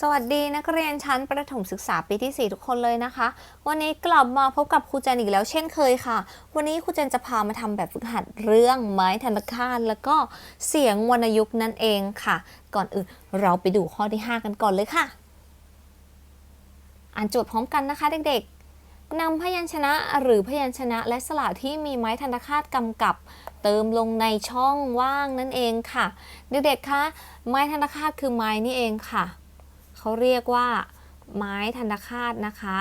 สวัสดีนักเรียนชั้นประถมศึกษาปีที่ 4 ทุกคนเลยนะคะ วันนี้กลับมาพบกับครูเจนอีกแล้วเช่นเคยค่ะ วันนี้ครูเจนจะพามาทำแบบฝึกหัดเรื่องไม้ธนคารแล้วก็เสียงวรรณยุกต์นั่นเองค่ะ ก่อนอื่นเราไปดูข้อที่ 5 กันก่อนเลยค่ะ อ่านโจทย์พร้อมกันนะคะเด็กๆนำพยัญชนะหรือพยัญชนะและสระที่มีไม้ธนคารกำกับเติมลงในช่องว่างนั่นเองค่ะ เด็กๆคะไม้ธนคารคือไม้นี่เองค่ะ เขาเรียกว่า ไม้ธนคารนะคะ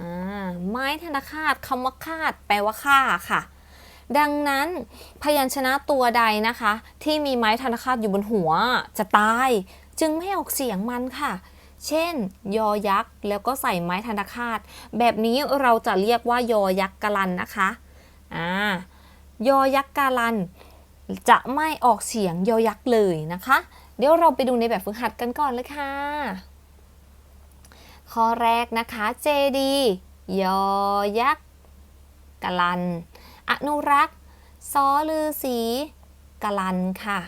อ่าไม้ธนคารคำว่าคาดแปลว่าฆ่าค่ะ ดังนั้นพยัญชนะตัวใดนะคะ ที่มีไม้ธนคารอยู่บนหัวจะตาย จึงไม่ออกเสียงมันค่ะเช่น ยอยักษ์ แล้วก็ใส่ไม้ธนคารแบบนี้เราจะเรียกว่ายอยักษ์กะลันนะคะ อ่า ยอยักษ์กะลัน จะไม่ออกเสียงยอยักษ์เลยนะคะ เดี๋ยวเราไปดูในแบบฝึกหัดกันก่อนเลยค่ะ ข้อแรกนะคะเจดียอยักษ์กะลัน อนุรักษ์ซอลือสีกะลันค่ะ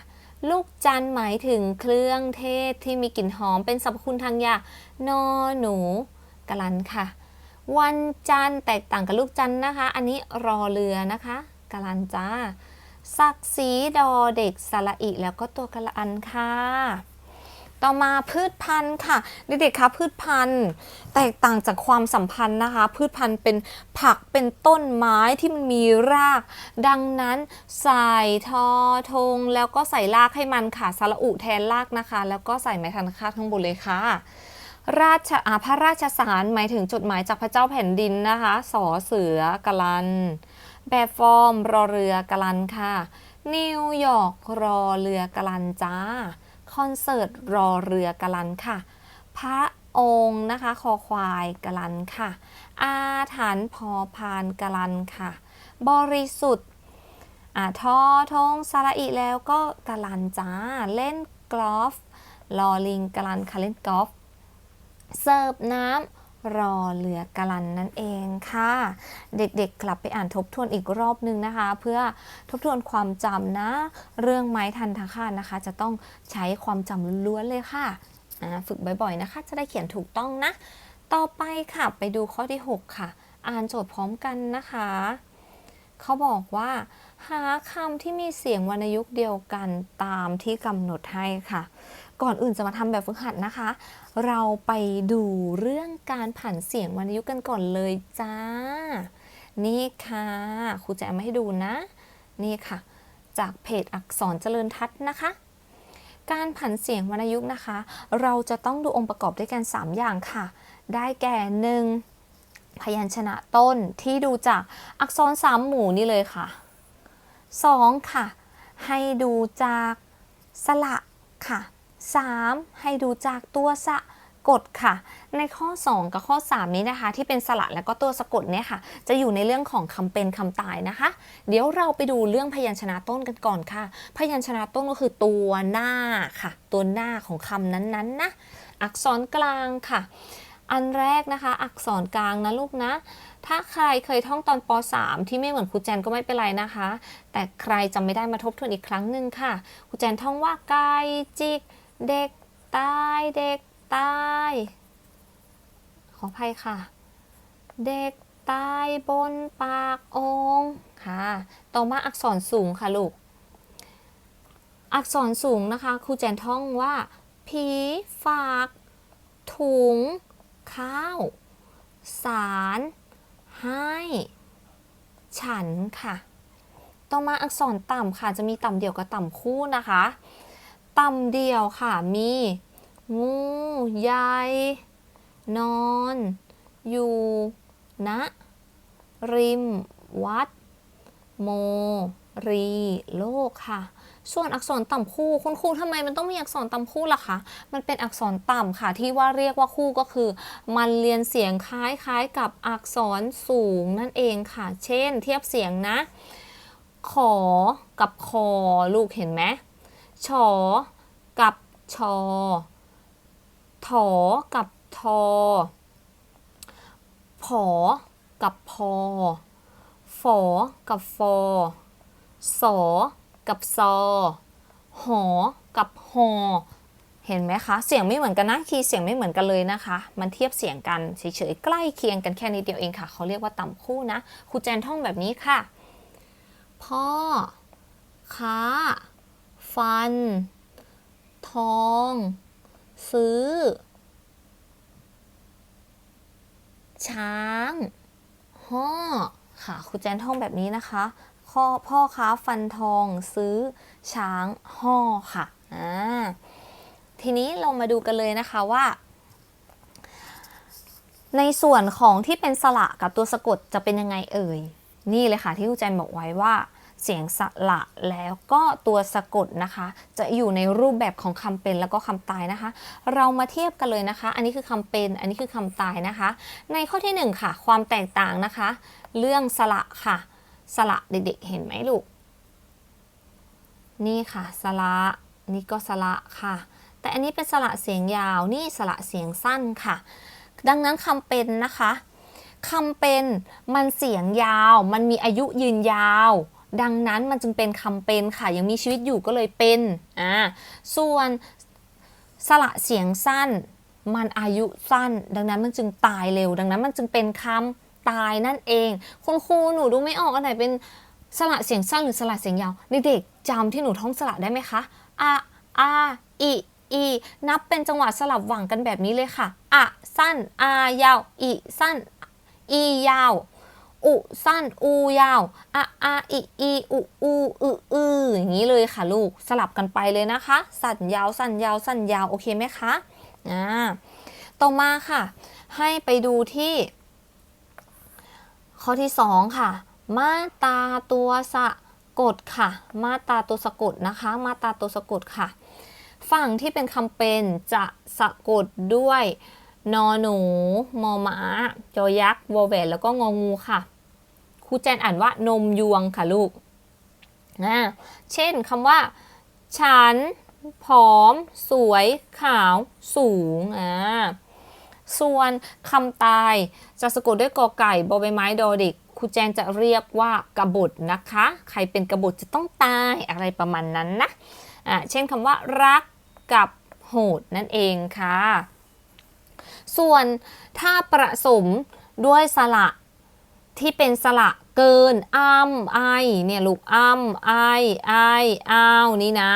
ลูกจันหมายถึงเครื่องเทศที่มีกลิ่นหอมเป็นสรรพคุณทางยานอหนูกะลันค่ะ วันจันแตกต่างกับลูกจันนะคะ อันนี้รอเรือนะคะกะลันจ้า ศักดิ์ศรีดอเด็กสระอิแล้วก็ตัวกระอันค่ะ ต่อมาพืชพันธุ์ค่ะ เด็กๆคะพืชพันธุ์ แตกต่างจากความสัมพันธ์นะคะ พืชพันธุ์เป็นผักเป็นต้นไม้ที่มันมีราก ดังนั้นใส่ทอทงแล้วก็ใส่รากให้มันค่ะสระอุแทนรากนะคะ แล้วก็ใส่ไม้ทันค่าข้างบนเลยค่ะราชอาพระราชสารหมายถึงจดหมายจากพระเจ้าแผ่นดินนะคะ สอเสือกะลัน แบบฟอร์มรอเรือกะลันค่ะ นิวยอร์กรอเรือกะลันจ้า คอนเสิร์ตรอเรือกะลันค่ะ พระองค์นะคะคอควายกะลันค่ะ อาถรรพ์พอพานกะลันค่ะ บริสุทธิ์อ่าทอทงสระอิแล้วก็กะลันจ้า เล่นกอล์ฟลอลิงกะลันค่ะเล่นกอล์ฟเสิร์ฟน้ำ รอเรือกลันนั่นเองค่ะ เด็กๆกลับไปอ่านทบทวนอีกรอบนึงนะคะ เพื่อทบทวนความจำนะ เรื่องไม้ทันทคารนะคะ จะต้องใช้ความจำล้วนเลยค่ะฝึกบ่อยๆนะคะ จะได้เขียนถูกต้องนะ ต่อไปค่ะไปดูข้อที่ 6 ค่ะ อ่านโจทย์พร้อมกันนะคะ เขาบอกว่า หาคำที่มีเสียงวรรณยุกต์เดียวกันตามที่กำหนดให้ค่ะ ก่อนอื่นจะมาทำแบบฝึกหัดนะคะ เราไปดูเรื่องการผันเสียงวรรณยุกต์กันก่อนเลยจ้า นี่ค่ะครูจะเอามาให้ดูนะ นี่ค่ะ จากเพจอักษรเจริญทัศน์นะคะ การผันเสียงวรรณยุกต์นะคะ เราจะต้องดูองค์ประกอบด้วยกัน 3 อย่างค่ะ ได้แก่หนึ่งพยัญชนะต้นที่ดูจากอักษรสามหมู่นี่เลยค่ะ 2. ค่ะ ให้ดูจากสระค่ะ 3. ให้ดูจากตัวสะกดค่ะ ในข้อ 2 กับข้อ 3 นี้นะคะ ที่เป็นสระแล้วก็ตัวสะกดเนี่ยค่ะ จะอยู่ในเรื่องของคำเป็นคำตายนะคะ เดี๋ยวเราไปดูเรื่องพยัญชนะต้นกันก่อนค่ะ พยัญชนะต้นก็คือตัวหน้าค่ะ ตัวหน้าของคำนั้นๆนะอักษรกลางค่ะ อันแรกนะคะ อักษรกลางนะลูกนะ ถ้าใครเคยท่องตอนป .3 ที่ไม่เหมือนครูแจนก็ไม่เป็นไรนะคะ แต่ใครจำไม่ได้มาทบทวนอีกครั้งหนึ่งค่ะครูแจนท่องว่าไก่จิก เด็กตายเด็กตาย ขออภัยค่ะ เด็กตายบนปากองค์ค่ะ ต่อมาอักษรสูงค่ะลูก อักษรสูงนะคะครูแจนท่องว่า ผีฝาก ถุง ข้าว สาร ให้ ฉันค่ะ ต่อมาอักษรต่ำค่ะ จะมีต่ำเดี่ยวกับต่ำคู่นะคะ ต่ำเดียวค่ะ มี งูใหญ่นอน อยู่ณริม วัด โม รี โลกค่ะ ส่วนอักษรต่ำคู่คุณครูทำไมมันต้องมีอักษรต่ำคู่ล่ะคะ มันเป็นอักษรต่ำค่ะที่ว่าเรียกว่าคู่ก็คือ มันเรียนเสียงคล้ายๆกับอักษรสูงนั่นเองค่ะ เช่น เทียบเสียงนะ ขอกับคอลูกเห็นไหม ชอกับชอถอ กับทอผอ กับพอฝอ กับฟอสอ กับซอ หอ กับหอ เห็นไหมคะ เสียงไม่เหมือนกันนะคีย์เสียงไม่เหมือนกันเลยนะคะ มันเทียบเสียงกันเฉยๆใกล้เคียงกันแค่นิดเดียวเองค่ะ เขาเรียกว่าต่ำคู่นะครูแจนท่องแบบนี้ค่ะ พ่อค้า ฟัน ทอง ซื้อ ช้างห่อค่ะครูแจนท่องแบบนี้นะคะพ่อพ่อค้าฟันทองซื้อช้างห่อค่ะอ่าทีนี้เรามาดูกันเลยนะคะว่า ในส่วนของที่เป็นสระกับตัวสะกดจะเป็นยังไงเอ่ย นี่เลยค่ะที่ครูแจนบอกไว้ว่า เสียงสระแล้วก็ตัวสะกดนะคะ จะอยู่ในรูปแบบของคำเป็นแล้วก็คำตายนะคะ เรามาเทียบกันเลยนะคะ อันนี้คือคำเป็น อันนี้คือคำตายนะคะ ในข้อที่หนึ่งค่ะ ความแตกต่างนะคะ เรื่องสระค่ะ สระเด็กๆ เห็นไหมลูก นี่ค่ะสระนี่ก็สระค่ะ แต่อันนี้เป็นสระเสียงยาว นี่สระเสียงสั้นค่ะ ดังนั้นคำเป็นนะคะคำเป็นมันเสียงยาว มันมีอายุยืนยาว ดังนั้นมันจึงเป็นคำเป็นค่ะ ยังมีชีวิตอยู่ก็เลยเป็นอ่าส่วนสระเสียงสั้น มันอายุสั้น ดังนั้นมันจึงตายเร็ว ดังนั้นมันจึงเป็นคำตายนั่นเอง คุณครูหนูดูไม่ออกอันไหนเป็นสระเสียงสั้นหรือสระเสียงยาวเด็กๆจำที่หนูท่องสระได้ไหมคะอะอาอิอีนับเป็นจังหวะสลับหว่างกันแบบนี้เลยค่ะอะสั้นอายาวอีสั้นอียาว อุสั้นอูยาวอะอาอิอีอุอูอึอืออย่างนี้เลยค่ะลูกสลับกันไปเลยนะคะ สั้นยาวสั้นยาวสั้นยาวโอเคไหมคะอ่าต่อมาค่ะ ให้ไปดูที่ ข้อที่2ค่ะ มาตาตัวสะกดค่ะ มาตาตัวสะกดนะคะ มาตาตัวสะกดค่ะ ฝั่งที่เป็นคำเป็นจะสะกดด้วย นอหนู มอม้า จอยักษ์วอแหวนแล้วก็งองูค่ะครูแจนอ่านว่านมยวงค่ะลูกนะเช่นคำว่า ฉัน ผอม สวย ขาว สูงอ่าส่วนคำตายจะสะกดด้วยกอไก่บอใบไม้ดอเด็กครูแจนจะเรียกว่ากบฏนะคะ ใครเป็นกบฏจะต้องตายอะไรประมาณนั้นนะอ่าเช่นคำว่า รักกับโหดนั่นเองค่ะ ส่วนถ้าประสมด้วยสระที่เป็นสระเกินอ้ำไอเนี่ยลูกอ้ำไอไออ้าวนี่นะ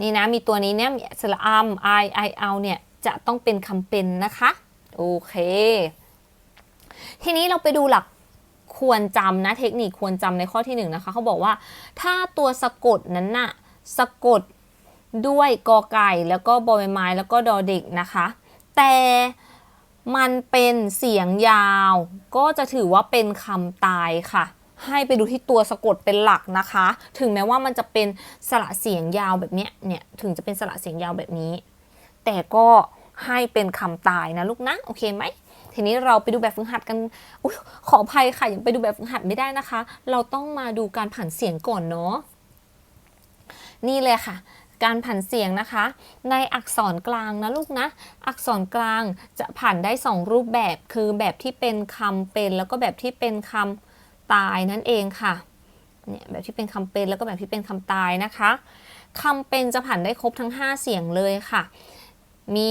นี่นะมีตัวนี้เนี่ยสระอ้ำไอไอเอาเนี่ยจะต้องเป็นคำเป็นนะคะ โอเค ทีนี้เราไปดูหลักควรจำนะเทคนิคควรจำในข้อที่หนึ่งนะคะเขาบอกว่าถ้าตัวสะกดนั้นน่ะสะกดด้วยกอไก่แล้วก็บอใบไม้แล้วก็ดอเด็กนะคะ แต่มันเป็นเสียงยาว ก็จะถือว่าเป็นคำตายค่ะ ให้ไปดูที่ตัวสะกดเป็นหลักนะคะ ถึงแม้ว่ามันจะเป็นสระเสียงยาวแบบเนี้ยเนี่ยถึงจะเป็นสระเสียงยาวแบบนี้ แต่ก็ให้เป็นคำตายนะลูกนะโอเคไหมทีนี้เราไปดูแบบฝึกหัดกันอขออภัยค่ะยังไปดูแบบฝึกหัดไม่ได้นะคะ เราต้องมาดูการผันเสียงก่อนเนาะนี่เลยค่ะ การผันเสียงนะคะ ในอักษรกลางนะลูกนะ อักษรกลางจะผันได้ 2 รูปแบบคือแบบที่เป็นคำเป็น แล้วก็แบบที่เป็นคำตายนั่นเองค่ะเนี่ยแบบที่เป็นคำเป็นแล้วก็แบบที่เป็นคำตายนะคะคำเป็นจะผันได้ครบทั้ง 5 เสียงเลยค่ะ มี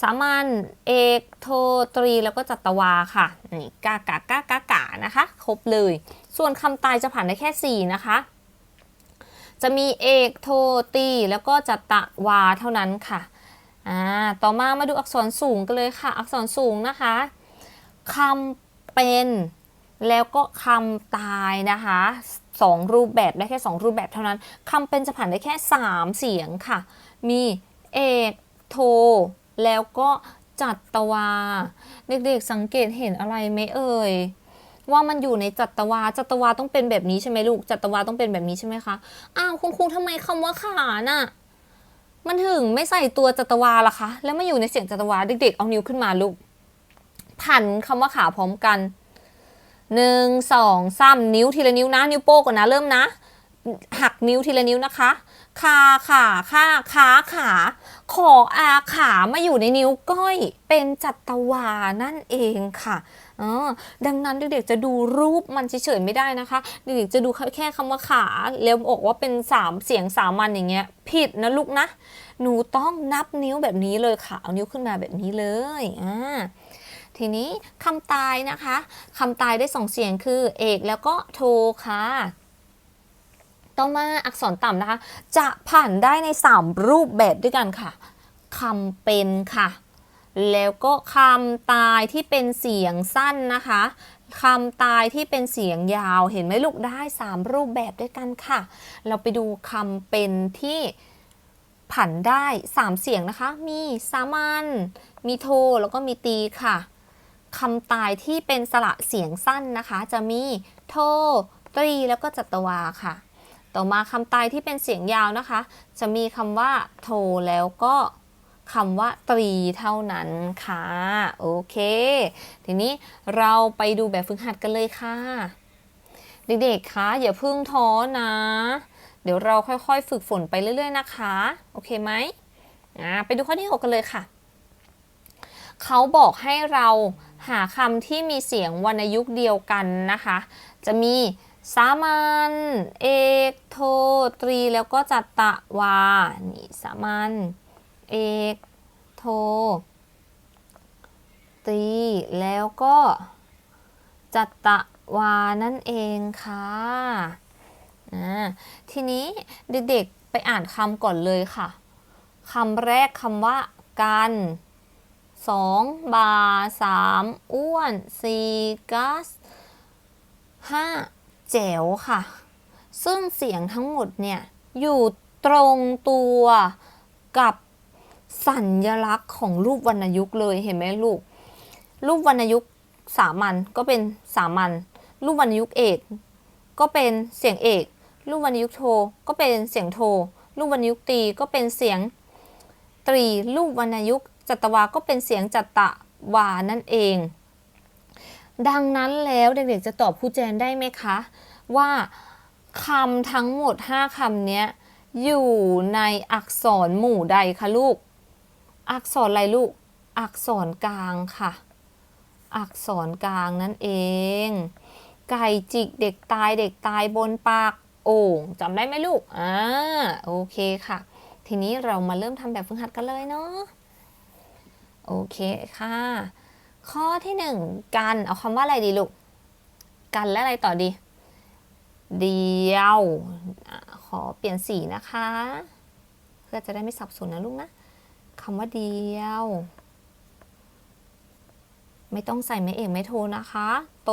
สามัญเอกโทตรีแล้วก็จัตวาค่ะนี่กากากากากานะคะ ครบเลย ส่วนคำตายจะผ่านได้แค่ 4 นะคะ จะมีเอกโทตี แล้วก็จัตวาเท่านั้นค่ะอ่าต่อมามาดูอักษรสูงกันเลยค่ะ อักษรสูงนะคะคำเป็นแล้วก็คำตายนะคะสองรูปแบบได้แค่ 2 รูปแบบเท่านั้นคำเป็นจะผ่านได้แค่ 3 เสียงค่ะ มีเอกโท แล้วก็จัตวา เด็กๆสังเกตเห็นอะไรไหมเอ่ย ว่ามันอยู่ในจัตวาจัตวาต้องเป็นแบบนี้ใช่ไหมลูกจัตวาต้องเป็นแบบนี้ใช่ไหมคะอ้าวคุณครูทำไมคำว่าขาน่ะมันถึงไม่ใส่ตัวจัตวาล่ะคะ แล้วมาอยู่ในเสียงจัตวาเด็กๆเอานิ้วขึ้นมาลูกผันคำว่าขาพร้อมกันหนึ่งสองสามนิ้วทีละนิ้วนะ นิ้วโป้งก่อนนะเริ่มนะ หักนิ้วทีละนิ้วนะคะคาขาค่าขาขาขออาขามาอยู่ในนิ้วก้อยเป็นจัตวานั่นเองค่ะ ออดังนั้นเด็กๆจะดูรูปมันเฉยๆไม่ได้นะคะ เด็กๆจะดูแค่คำว่าขาแล้วบอกว่าเป็นสามเสียงสามัญอย่างเงี้ยผิดนะลูกนะ หนูต้องนับนิ้วแบบนี้เลยค่ะเอานิ้วขึ้นมาแบบนี้เลยอ่าทีนี้คำตายนะคะคำตายได้สองเสียงคือเอกแล้วก็โทค่ะต่อมาอักษรต่ำนะคะ จะผ่านได้ใน 3 รูปแบบด้วยกันค่ะคำเป็นค่ะ แล้วก็คำตายที่เป็นเสียงสั้นนะคะคำตายที่เป็นเสียงยาวเห็นไหมลูกได้ 3 รูปแบบด้วยกันค่ะ เราไปดูคำเป็นที่ผันได้ 3 เสียงนะคะ มีสามัญมีโท แล้วก็มีตีค่ะคำตายที่เป็นสระเสียงสั้นนะคะ จะมีโท ตรีแล้วก็จัตวาค่ะ ต่อมาคำตายที่เป็นเสียงยาวนะคะ จะมีคำว่าโทแล้วก็ คำว่าตรีเท่านั้นค่ะ โอเค ทีนี้เราไปดูแบบฝึกหัดกันเลยค่ะ เด็กๆคะอย่าเพิ่งท้อนะ เดี๋ยวเราค่อยๆ ฝึกฝนไปเรื่อยๆนะคะ โอเคไหมอ่าไปดูข้อที่ 6 กันเลยค่ะ เขาบอกให้เราหาคำที่มีเสียงวรรณยุกต์เดียวกันนะคะ จะมีสามัญเอก โท ตรี แล้วก็จัตตะวา นี่สามัญ เอกโทตี แล้วก็จัตตะวานั่นเองค่ะอ่าทีนี้เด็กๆไปอ่านคำก่อนเลยค่ะคำแรกคำว่า กันสองบาสามอ้วนสี่กัสห้าแจ๋วค่ะ ซึ่งเสียงทั้งหมดเนี่ย อยู่ตรงตัวกับ สัญลักษณ์ของรูปวรรณยุกต์เลยเห็นไหมลูก รูปวรรณยุกต์สามัญก็เป็นสามัญรูปวรรณยุกต์เอก ก็เป็นเสียงเอก รูปวรรณยุกต์โท ก็เป็นเสียงโท รูปวรรณยุกต์ตรีก็เป็นเสียงตรี รูปวรรณยุกต์จัตวาก็เป็นเสียงจัตตะวานั่นเอง ดังนั้นแล้วเด็กๆจะตอบครูแจนได้ไหมคะ ว่าคำทั้งหมด 5คำเนี้ยอยู่ในอักษรหมู่ใดคะลูก อักษรอะไรลูก อักษรกลางค่ะ อักษรกลางนั่นเอง ไก่จิกเด็กตายเด็กตายบนปากโอ่งจำได้ไหมลูก อ่า โอเคค่ะ ทีนี้เรามาเริ่มทำแบบฝึกหัดกันเลยเนาะ โอเคค่ะ ข้อที่หนึ่งกัน เอาคำว่าอะไรดีลูก กันและอะไรต่อดี เดียว ขอเปลี่ยนสีนะคะ เพื่อจะได้ไม่สับสนนะลูกนะ คำว่าเดียว ไม่ต้องใส่ไม่เอกไม่โทนะคะ โต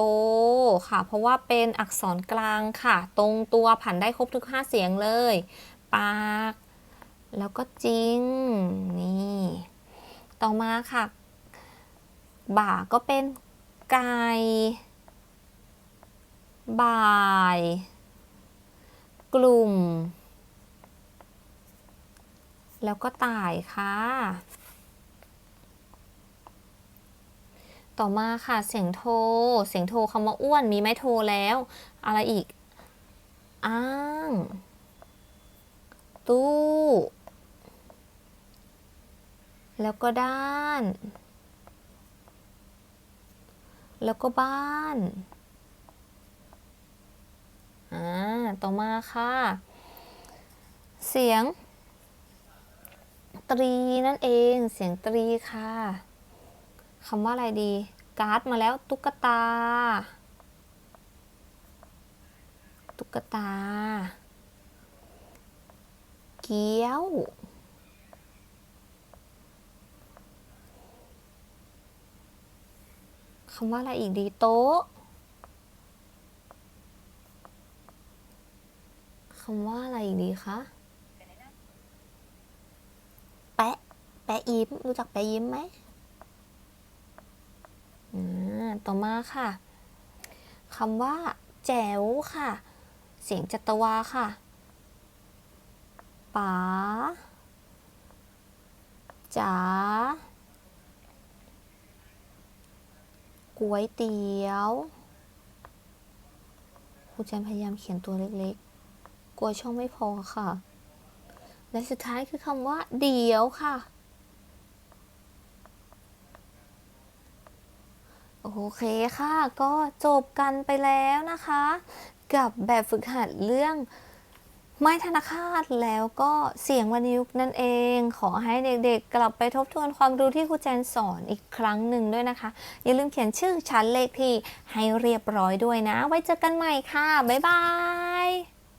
ค่ะ เพราะว่าเป็นอักษรกลางค่ะ ตรงตัวผันได้ครบทุกห้าเสียงเลย ปาก แล้วก็จริง นี่ ต่อมาค่ะ บ่าก็เป็นไก่บ่าย กลุ่ม แล้วก็ต่ายค่ะ ต่อมาค่ะเสียงโท เสียงโทคำว่าอ้วนมีไหมโทแล้ว อะไรอีก อ้าง ตู้ แล้วก็ด้าน แล้วก็บ้านอ่าต่อมาค่ะ เสียง ตรีนั่นเอง เสียงตรีค่ะคำว่าอะไรดี การ์ดมาแล้วตุ๊กตา ตุ๊กตา เกี้ยว คำว่าอะไรอีกดีโต๊ะคำว่าอะไรอีกดีคะ แปะ แปะยิ้ม รู้จักแปะยิ้มไหมอ่าต่อมาค่ะคำว่าแจ๋วค่ะ เสียงจัตวาค่ะป๋าจ๋าก๋วยเตี๋ยวครูแจนพยายามเขียนตัวเล็กกลัวช่องไม่พอค่ะ และสุดท้ายคือคำว่า เดี๋ยวค่ะ โอเคค่ะ ก็จบกันไปแล้วนะคะ กับแบบฝึกหัดเรื่องไม้ธนาคาตแล้วก็เสียงวรรณยุกนั่นเอง ขอให้เด็กๆ กลับไปทบทวนความรู้ที่ครูแจนสอนอีกครั้งหนึ่งด้วยนะคะ อย่าลืมเขียนชื่อชั้นเลขที่ให้เรียบร้อยด้วยนะ ไว้เจอกันใหม่ค่ะ บ๊ายบาย